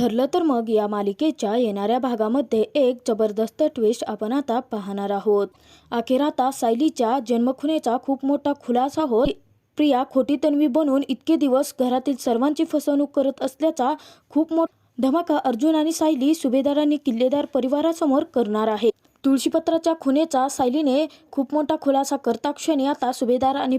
ठरलं तर मग या मालिकेच्या येणाऱ्या भागामध्ये एक जबरदस्त ट्विस्ट आपण आता पाहणार आहोत. अखेर आता सायलीच्या जन्मखुनेचा खूप मोठा खुलासा होत प्रिया खोटी तन्वी बनून इतके दिवस घरातील सर्वांची फसवणूक करत असल्याचा खूप मोठा धमाका अर्जुन आणि सायली सुभेदारांनी किल्लेदार परिवारासमोर करणार आहे. तुळशीपत्राच्या खुनेचा सायलीने खूप मोठा खुलासा करता क्षणी आता सुभेदार आणि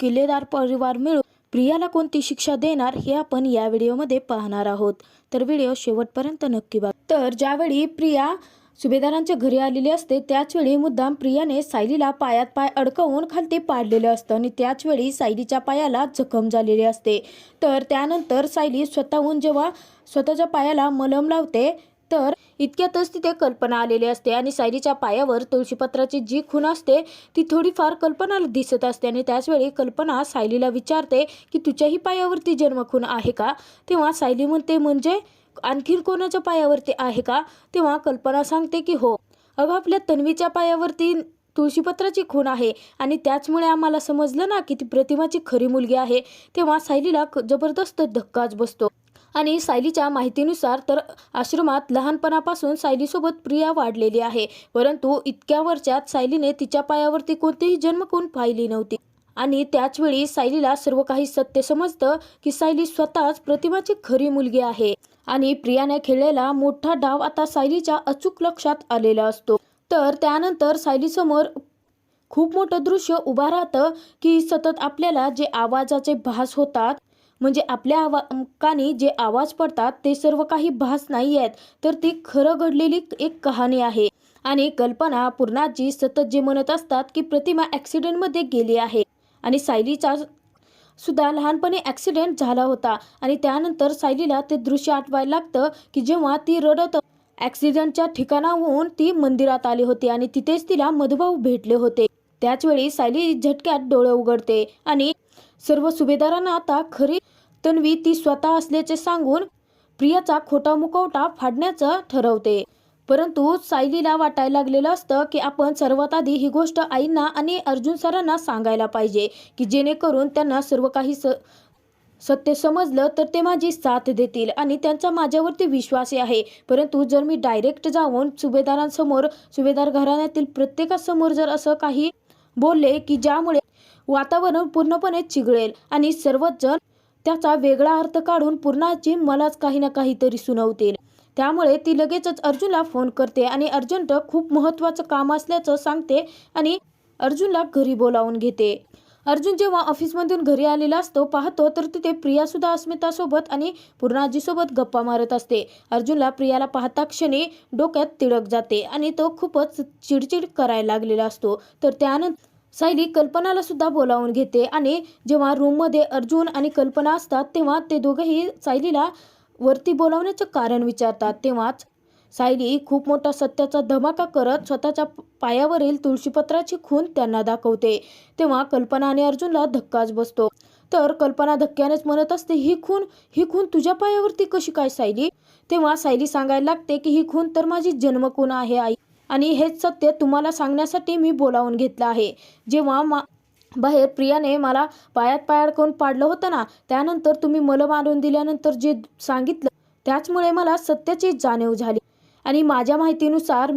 किल्लेदार परिवार मिळून प्रियाला कोणती शिक्षा देणार हे आपण या व्हिडिओमध्ये पाहणार आहोत. तर व्हिडिओ शेवटपर्यंत नक्की बघा. तर ज्यावेळी प्रिया सुभेदारांच्या घरी आलेली असते त्याचवेळी मुद्दाम प्रियाने सायलीला पायात पाय अडकवून खालती पाडलेलं असतं आणि त्याचवेळी सायलीच्या पायाला जखम झालेली असते. तर त्यानंतर सायली स्वतःहून जेव्हा स्वतःच्या पायाला मलम लावते तर इतक्यातच तिथे कल्पना आलेली असते आणि सायलीच्या पायावर तुळशीपत्राची जी खून असते ती थोडीफार कल्पनाला दिसत असते आणि त्याचवेळी कल्पना सायलीला विचारते की तुझ्याही पायावरती जन्मखून आहे का? तेव्हा सायली म्हणते म्हणजे आणखीन कोणाच्या पायावरती आहे का? तेव्हा कल्पना सांगते की हो अगं आपल्या तन्वीच्या पायावरती तुळशीपत्राची खून आहे आणि त्याचमुळे आम्हाला समजलं ना की ती प्रतिमाची खरी मुलगी आहे. तेव्हा सायलीला क- जबरदस्त धक्काच बसतो. आणि सायलीच्या माहितीनुसार तर आश्रमात लहानपणापासून सायलीसोबत प्रिया वाढलेली आहे. परंतु इतक्या वर्षात सायलीने तिच्या पायावरती कोणतीही जन्मकोण पाहिली नव्हती. आणि त्याचवेळी सायलीला सर्व काही सत्य समजतं की सायली स्वतःच प्रतिमाची खरी मुलगी आहे. आणि प्रियाने खेळलेला मोठा डाव आता सायलीच्या अचूक लक्षात आलेला असतो. तर त्यानंतर सायलीसमोर खूप मोठं दृश्य उभं राहतं की सतत आपल्याला जे आवाजाचे भास होतात म्हणजे आपल्या आवा कानी जे आवाज पडतात ते सर्व काही भास नाही आहेत तर ती खरं घडलेली एक कहाणी आहे. आणि कल्पना पूर्णाजी सतत जे म्हणत असतात की प्रतिमा ॲक्सिडेंटमध्ये गेली आहे. आणि सायलीचा सुद्धा लहानपणी ॲक्सिडेंट झाला होता. आणि त्यानंतर सायलीला ते दृश्य आठवायला लागतं की जेव्हा ती रडत ॲक्सिडेंटच्या ठिकाणाहून ती मंदिरात आली होती आणि तिथेच तिला मधुभाऊ भेटले होते. त्याचवेळी सायली झटक्यात डोळे उघडते आणि सर्व सुभेदारांना आता खरी तन्वी ती स्वतः असल्याचे सांगून प्रियाचा खोटा मुखवटा फाडण्याचं ठरवते. परंतु सायलीला वाटायला लागलेलं असतं की आपण सर्वात आधी ही गोष्ट आईंना आणि अर्जुन सरांना सांगायला पाहिजे की जेणेकरून त्यांना सर्व काही स सत्य समजलं तर ते माझी साथ देतील आणि त्यांचा माझ्यावरती विश्वासही आहे. परंतु जर मी डायरेक्ट जाऊन सुभेदारांसमोर सुभेदार घराण्यातील प्रत्येकासमोर जर असं काही बोलले की ज्यामुळे वातावरण पूर्णपणे चिघळेल आणि सर्वच जण त्याचा वेगळा अर्थ काढून पूर्णाची मलाच काही ना काहीतरी सुनावतील. त्यामुळे ती लगेचच अर्जुनला फोन करते आणि अर्जुनचं खूप महत्त्वाचं काम असल्याचं सांगते आणि अर्जुनला घरी बोलावून घेते. अर्जुन जेव्हा ऑफिसमधून घरी आलेला असतो पाहतो तर तिथे प्रियासुद्धा अस्मितासोबत आणि पूर्णाजीसोबत गप्पा मारत असते. अर्जुनला प्रियाला पाहता क्षणी डोक्यात तिळक जाते आणि तो खूपच चिडचिड करायला लागलेला असतो. तर त्यानंतर सायली कल्पनाला सुद्धा बोलावून घेते आणि जेव्हा रूममध्ये अर्जुन आणि कल्पना असतात तेव्हा ते दोघेही सायलीला वरती बोलावण्याचं कारण विचारतात. तेव्हाच सायली खूप मोठा सत्याचा धमाका करत स्वतःच्या पायावरील तुळशीपत्राची खून त्यांना दाखवते. तेव्हा कल्पना आणि अर्जुनला धक्काच बसतो. तर कल्पना धक्क्यानेच म्हणत असते ही खून ही खून तुझ्या पायावरती कशी काय सायली? तेव्हा सायली सांगायला लागते की ही खून तर माझी जन्मखून आहे आई. आणि हेच सत्य तुम्हाला सांगण्यासाठी मी बोलावून घेतलं आहे. जेव्हा मा बाहेर प्रियाने मला पायात पायात करून पाडलं होतं ना त्यानंतर तुम्ही मला मारून दिल्यानंतर जे सांगितलं त्याचमुळे मला सत्याची जाणीव झाली. आणि माझ्या माहितीनुसार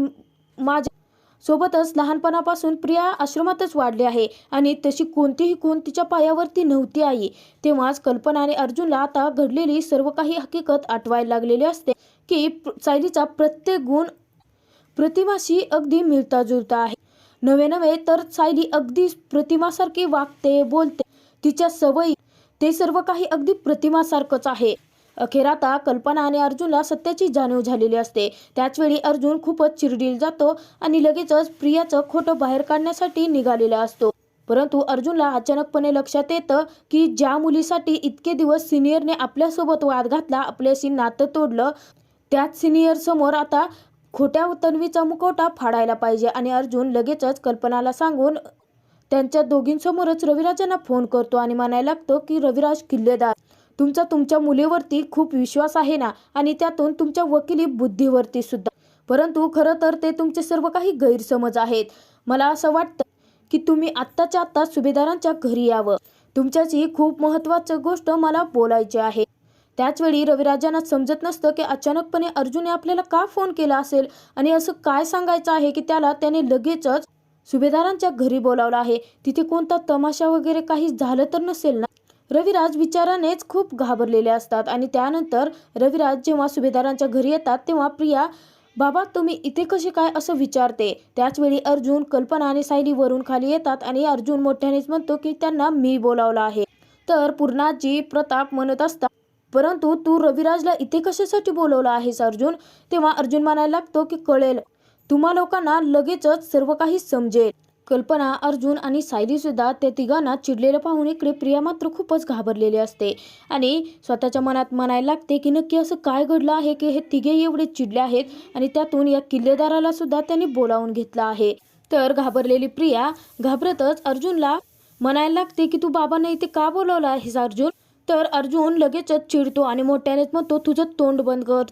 माझ्या सोबतच लहानपणापासून प्रिया आश्रमातच वाढली आहे आणि तशी कोणतीही खून तिच्या पायावरती नव्हती आई. तेव्हाच कल्पना आणि अर्जुनला आता घडलेली सर्व काही हकीकत आठवायला लागलेली असते की प्र- सायलीचा प्रत्येक गुण प्रतिमाशी अगदी मिळता जुळता आहे. नवे नवे तर सायली अगदी प्रतिमासारखी वागते बोलते. तिच्या सवयी ते सर्व काही अगदी प्रतिमासारखंच आहे. अखेर आता कल्पना आणि अर्जुनला सत्याची जाणीव झालेली असते. त्याचवेळी अर्जुन खूपच चिरडील जातो आणि लगेचच प्रियाचं खोटं बाहेर काढण्यासाठी निघालेला असतो. परंतु अर्जुनला अचानकपणे लक्षात येतं की ज्या मुलीसाठी इतके दिवस सिनियरने आपल्यासोबत वाद घातला आपल्याशी नातं तोडलं त्याच सिनियर समोर आता खोट्या तन्वीचा मुखवटा फाडायला पाहिजे आणि अर्जुन लगेचच कल्पनाला सांगून त्यांच्या दोघींसमोरच रविराजांना फोन करतो आणि म्हणायला लागतो की रविराज किल्लेदार तुमचा तुमच्या मुलीवरती खूप विश्वास आहे ना? आणि त्यातून तुमच्या वकिली बुद्धीवरती सुद्धा. परंतु खरं तर ते तुमचे सर्व काही गैरसमज आहेत. मला असं वाटतं की तुम्ही आत्ताच्या आत्ता सुभेदारांच्या घरी यावं. तुमच्याची खूप महत्त्वाची गोष्ट मला बोलायची आहे. त्याचवेळी रविराजांना समजत नसतं की अचानकपणे अर्जुनने आपल्याला का फोन केला असेल? आणि असं काय सांगायचं आहे की त्याला त्याने लगेचच सुभेदारांच्या घरी बोलावलं आहे? तिथे कोणता तमाशा वगैरे काही झालं तर नसेल ना? रविराज विचारानेच खूप घाबरलेले असतात आणि त्यानंतर रविराज जेव्हा सुभेदारांच्या घरी येतात तेव्हा प्रिया बाबा तुम्ही इथे कसे काय? असं विचारते. त्याचवेळी अर्जुन कल्पना आणि सायली वरून खाली येतात आणि अर्जुन मोठ्यानेच म्हणतो की त्यांना मी बोलावलं आहे. तर पूर्णाजी प्रताप म्हणत असतात परंतु तू रविराजला इथे कशासाठी बोलवलं आहेस अर्जुन? तेव्हा अर्जुन म्हणायला लागतो की कळेल. तुम्हा लोकांना लगेचच सर्व काही समजेल. कल्पना अर्जुन आणि सायली सुद्धा त्या तिघांना चिडलेलं पाहून इकडे प्रिया मात्र खूपच घाबरलेली असते. आणि स्वतःच्या मनात म्हणायला लागते की नक्की असं काय घडलं आहे की हे तिघे एवढे चिडले आहेत आणि त्यातून या किल्लेदाराला सुद्धा त्यांनी बोलावून घेतलं आहे? तर घाबरलेली प्रिया घाबरतच अर्जुनला म्हणायला लागते की तू बाबांना इथे का बोलवलं आहेस अर्जुन? तर अर्जुन लगेचच चिडतो आणि मोठ्यानेच म्हणतो तुझं तोंड बंद कर.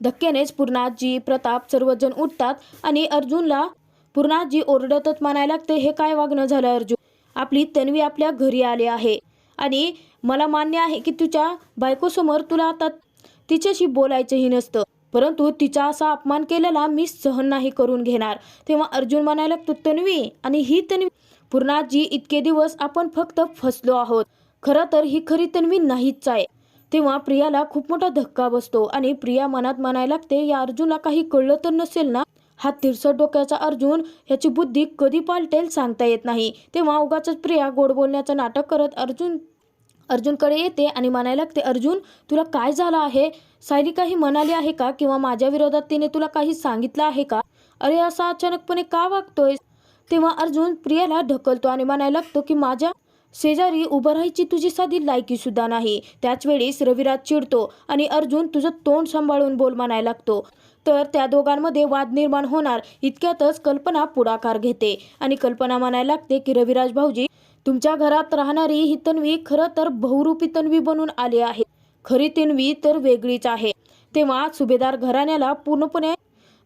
धक्क्यानेच पूर्णाजी प्रताप सर्वजण उठतात आणि अर्जुनला पूर्णाजी ओरडतच म्हणायला लागते हे काय वागणं झालं अर्जुन? आपली तन्वी आपल्या घरी आली आहे आणि मला मान्य आहे की तुझ्या बायकोसमोर तुला आता तिच्याशी बोलायचंही नसतं. परंतु तिचा असा अपमान केलेला मी सहन नाही करून घेणार. तेव्हा अर्जुन म्हणायला लागतो तन्वी आणि ही तन्वी पूर्णाजी इतके दिवस आपण फक्त फसलो आहोत. खरं तर ही खरी तन्वी नाहीच आहे. तेव्हा प्रियाला खूप मोठा धक्का बसतो आणि प्रिया मनात म्हणायला लागते या अर्जुनला काही कळलं तर नसेल ना? हा तिरसट डोक्याचा अर्जुन ह्याची बुद्धी कधी पालटेल सांगता येत नाही. तेव्हा उगाच प्रिया गोड बोलण्याचं नाटक करत अर्जुन अर्जुनकडे येते आणि म्हणायला लागते अर्जुन तुला काय झालं आहे? सायली काही म्हणाली आहे का? किंवा माझ्या विरोधात तिने तुला काही सांगितलं आहे का? अरे असा अचानकपणे का वागतोय तेव्हा अर्जुन प्रियाला ढकलतो आणि म्हणायला लागतो की माझ्या शेजारी उभं राहायची तुझी साधी लायकी सुद्धा नाही. त्याच वेळेस रविराज चिडतो आणि अर्जुन तुझं तोंड सांभाळून बोल म्हणायला लागतो. तर त्या दोघांमध्ये वाद निर्माण होणार इतक्यातच कल्पना पुढाकार घेते. आणि कल्पना म्हणायला लागते की रविराज भाऊजी तुमच्या घरात राहणारी ही तन्वी खरं तर बहुरूपी तन्वी बनून आली आहे. खरी तन्वी तर वेगळीच आहे. तेव्हा सुभेदार घराण्याला पूर्णपणे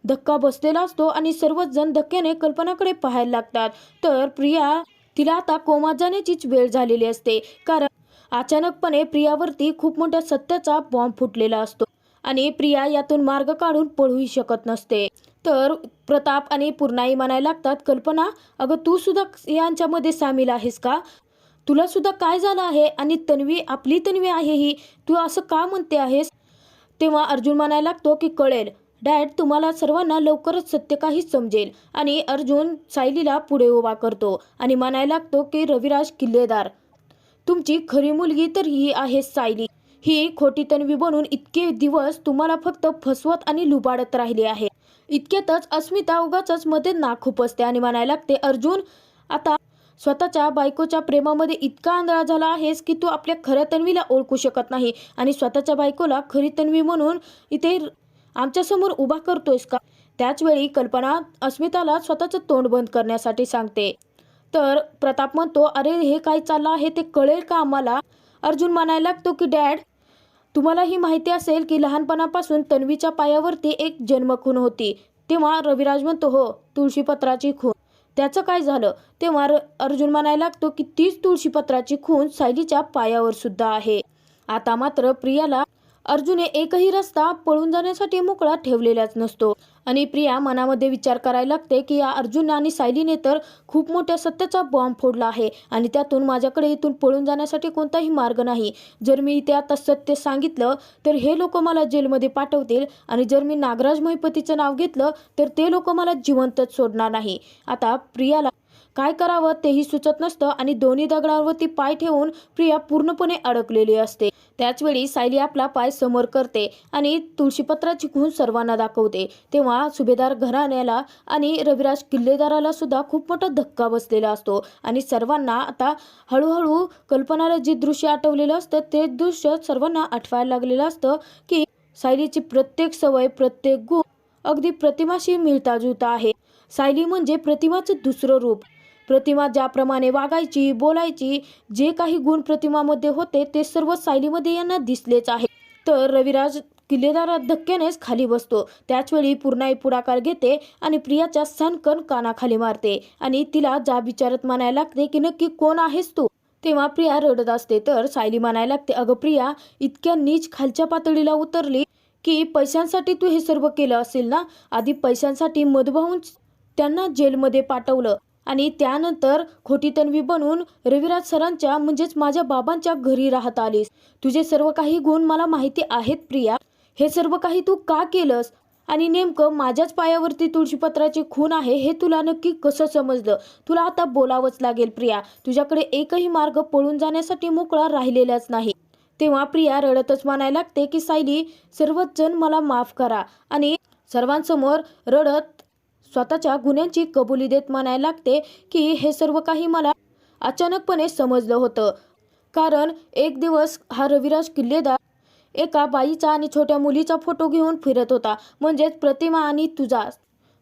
धक्का बसलेला असतो आणि सर्वच जण धक्क्याने कल्पनाकडे पाहायला लागतात. तर प्रिया तिला आता कोमात जाण्याचीच वेळ झालेली असते. कारण अचानकपणे प्रियावरती खूप मोठ्या सत्याचा बॉम्ब फुटलेला असतो आणि प्रिया यातून मार्ग काढून पळूही शकत नसते. तर प्रताप आणि पूर्णाई म्हणायला लागतात कल्पना अगं तू सुद्धा यांच्यामध्ये सामील आहेस का? तुला सुद्धा काय झालं आहे? आणि तन्वी आपली तन्वी आहे ही. तू असं का म्हणते आहेस? तेव्हा अर्जुन म्हणायला लागतो की कळेल. डॅड तुम्हाला सर्वांना लवकरच सत्य काही समजेल आणि अर्जुन सायलीला पुढे उभा करतो आणि म्हणायला लागतो की रविराज किल्लेदार तुमची खरी मुलगी तर ही आहे सायली. ही खोटी तन्वी बनून इतके दिवस तुम्हाला फक्त फसवत आणि लुबाडत राहिली आहे. इतक्यातच अस्मिता उगाच मध्ये नाक खुपसते आणि म्हणायला लागते अर्जुन आता स्वतःच्या बायकोच्या प्रेमामध्ये इतका आंधळा झाला आहेस की तू आपल्या खऱ्या तन्वीला ओळखू शकत नाही आणि स्वतःच्या बायकोला खरी तन्वी म्हणून इथे आमच्यासमोर उभा करतोयस का? त्याचवेळी कल्पना अस्मिताला स्वतःचं तोंड बंद करण्यासाठी सांगते. तर प्रताप म्हणतो अरे हे काय चाललं आहे? ते कळेल का आम्हाला? अर्जुन म्हणायला लागतो की डॅड तुम्हाला ही माहिती असेल की लहानपणापासून तन्वीच्या पायावरती एक जन्मखून होती. तेव्हा रविराज म्हणतो हो तुळशीपत्राची खून. त्याचं काय झालं? तेव्हा अर्जुन म्हणायला लागतो की तीच तुळशीपत्राची खून सायलीच्या पायावर सुद्धा आहे. आता मात्र प्रियाला अर्जुने एकही रस्ता पळून जाण्यासाठी मोकळा ठेवलेलाच नसतो. आणि प्रिया मनामध्ये विचार करायला लागते की या अर्जुन आणि सायलीने तर खूप मोठ्या सत्याचा बॉम्ब फोडला आहे आणि त्यातून माझ्याकडे इथून पळून जाण्यासाठी कोणताही मार्ग नाही. जर मी इथे आता सत्य सांगितलं तर हे लोक मला जेलमध्ये पाठवतील आणि जर मी नागराज महिपतीचं नाव घेतलं तर ते लोक मला जिवंतच सोडणार नाही. आता प्रियाला काय करावं तेही सुचत नसतं आणि दोन्ही दगडावरती पाय ठेवून प्रिया पूर्णपणे अडकलेली असते. त्याचवेळी सायली आपला पाय समोर करते आणि तुळशीपत्राची खून सर्वांना दाखवते. तेव्हा सुभेदार घराण्याला आणि रविराज किल्लेदाराला सुद्धा खूप मोठा धक्का बसलेला असतो आणि सर्वांना आता हळूहळू कल्पनाला जे दृश्य आठवलेलं असतं ते दृश्य सर्वांना आठवायला लागलेलं असतं की सायलीची प्रत्येक सवय प्रत्येक गुण अगदी प्रतिमाशी मिळता जुळता आहे. सायली म्हणजे प्रतिमाचं दुसरं रूप. प्रतिमा ज्याप्रमाणे वागायची बोलायची जे काही गुण प्रतिमामध्ये होते ते सर्व सायलीमध्ये यांना दिसलेच आहे तर रविराज किल्लेदारा धक्क्यानेच खाली बसतो. त्याचवेळी पूर्णाई पुढाकार घेते आणि प्रियाच्या सणकण कानाखाली मारते आणि तिला जा विचारत म्हणायला लागते की नक्की कोण आहेस तू? तेव्हा प्रिया रडत असते. तर सायली म्हणायला लागते अगं प्रिया इतक्या नीच खालच्या पातळीला उतरली की पैशांसाठी तू हे सर्व केलं असेल ना? आधी पैशांसाठी मधभावून त्यांना जेलमध्ये पाठवलं. आणि त्यानंतर खोटी तन्वी बनून रविराज सरांच्या म्हणजेच माझ्या बाबांच्या घरी राहत आलीस. तुझे सर्व काही गुण मला माहिती आहेत प्रिया. हे सर्व काही तू का केलंस? आणि नेमकं माझ्याच पायावरती तुळशीपत्राची खून आहे हे तुला नक्की कसं समजलं? तुला आता बोलावंच लागेल प्रिया. तुझ्याकडे एकही मार्ग पळून जाण्यासाठी मोकळा राहिलेलाच नाही. तेव्हा प्रिया रडतच म्हणायला लागते की सायली सर्वच जण मला माफ करा. आणि सर्वांसमोर रडत स्वतःच्या गुन्ह्यांची कबुली देत म्हणायला लागते की हे सर्व काही मला अचानकपणे समजलं होतं. कारण एक दिवस हा रविराज किल्लेदार एका बाईचा आणि छोट्या मुलीचा फोटो घेऊन फिरत होता. म्हणजेच प्रतिमा आणि तुझा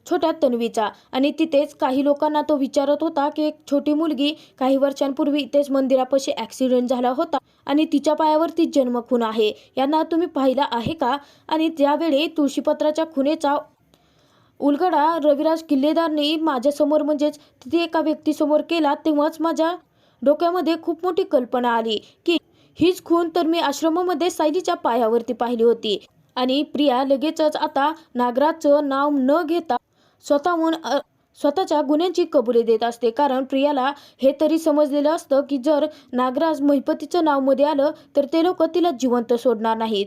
छोट्या तन्वीचा. आणि तिथेच काही लोकांना तो विचारत होता की एक छोटी मुलगी काही वर्षांपूर्वी इथेच मंदिरापाशी ॲक्सिडेंट झाला होता आणि तिच्या पायावरती जन्म खून आहे. यांना तुम्ही पाहिला आहे का? आणि त्यावेळी तुळशीपत्राच्या खुनेचा उलगडा रविराज किल्लेदारने माझ्यासमोर म्हणजेच तिथे एका व्यक्तीसमोर केला तेव्हाच माझ्या डोक्यामध्ये खूप मोठी कल्पना आली की हीच खून तर मी आश्रमामध्ये सायलीच्या पायावरती पाहिली होती. आणि प्रिया लगेचच आता नागराजचं नाव न घेता स्वतःहून स्वतःच्या गुन्ह्यांची कबुली देत असते. कारण प्रियाला हे तरी समजलेलं असतं की जर नागराज महिपतीचं नावमध्ये आलं तर ते लोक तिला जिवंत सोडणार नाहीत.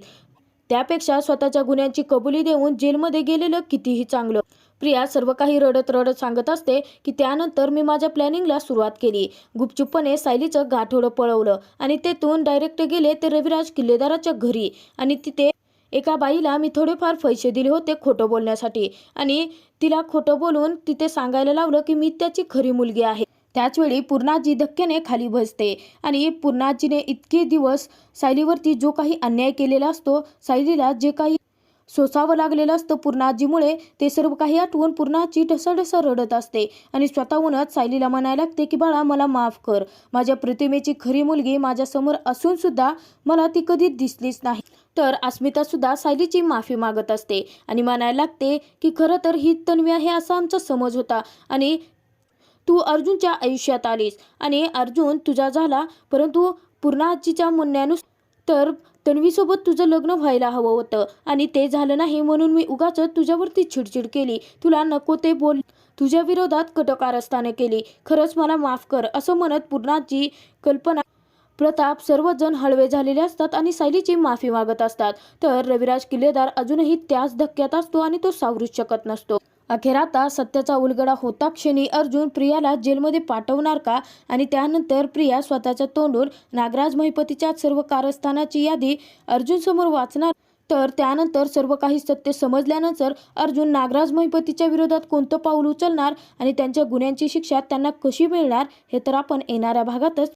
त्यापेक्षा स्वतःच्या गुन्ह्यांची कबुली देऊन जेलमध्ये गेलेलं कितीही चांगलं. प्रिया सर्व काही रडत रडत सांगत असते की त्यानंतर मी माझ्या प्लॅनिंगला सुरुवात केली. गुपचूपपणे सायलीचं गाठोडं पळवलं आणि तेथून डायरेक्ट गेले ते रविराज किल्लेदाराच्या घरी आणि तिथे एका बाईला मी थोडेफार पैसे दिले होते खोटं बोलण्यासाठी आणि तिला खोटं बोलून तिथे सांगायला लावलं की मी त्याची खरी मुलगी आहे. त्याचवेळी पूर्णाजी धक्क्याने खाली बसते आणि पूर्णाजीने इतके दिवस सायलीवरती जो काही अन्याय केलेला असतो सायलीला जे काही सोसावं लागलेलं असतं पूर्णाजीमुळे ते सर्व काही आठवून पूर्णाजी ढसाढसा रडत असते आणि स्वतःहूनच सायलीला म्हणायला लागते की बाळा मला माफ कर. माझ्या प्रतिमेची खरी मुलगी माझ्यासमोर असून सुद्धा मला ती कधी दिसलीच नाही. तर अस्मिता सुद्धा सायलीची माफी मागत असते आणि म्हणायला लागते की खरं तर ही तन्वी आहे असा आमचा समज होता आणि तू अर्जुनच्या आयुष्यात आलीस. आणि अर्जुन तुझा झाला परंतु पूर्णाजीच्या म्हणण्यानुसार तर तन्वीसोबत तुझं लग्न व्हायला हवं होतं. आणि ते झालं नाही म्हणून मी उगाच तुझ्यावरती चिडचिड केली. तुला नको ते बोल. तुझ्या विरोधात कटकारस्थाने केली. खरंच मला माफ कर असं म्हणत पूर्णाजी कल्पना प्रताप सर्वजण हळवे झालेले असतात आणि सायलीची माफी मागत असतात. तर रविराज किल्लेदार अजूनही त्याच धक्क्यात असतो आणि तो सावरूच शकत नसतो. अखेर आता सत्याचा उलगडा होता क्षणी अर्जुन प्रियाला जेलमध्ये पाठवणार का? आणि त्यानंतर प्रिया स्वतःच्या तोंडून नागराज महिपतीच्या सर्व कारस्थानाची यादी अर्जुन समोर वाचणार? तर त्यानंतर सर्व काही सत्य समजल्यानंतर अर्जुन नागराज महिपतीच्या विरोधात कोणतं पाऊल उचलणार? आणि त्यांच्या गुन्ह्यांची शिक्षा त्यांना कशी मिळणार? हे तर आपण येणाऱ्या भागातच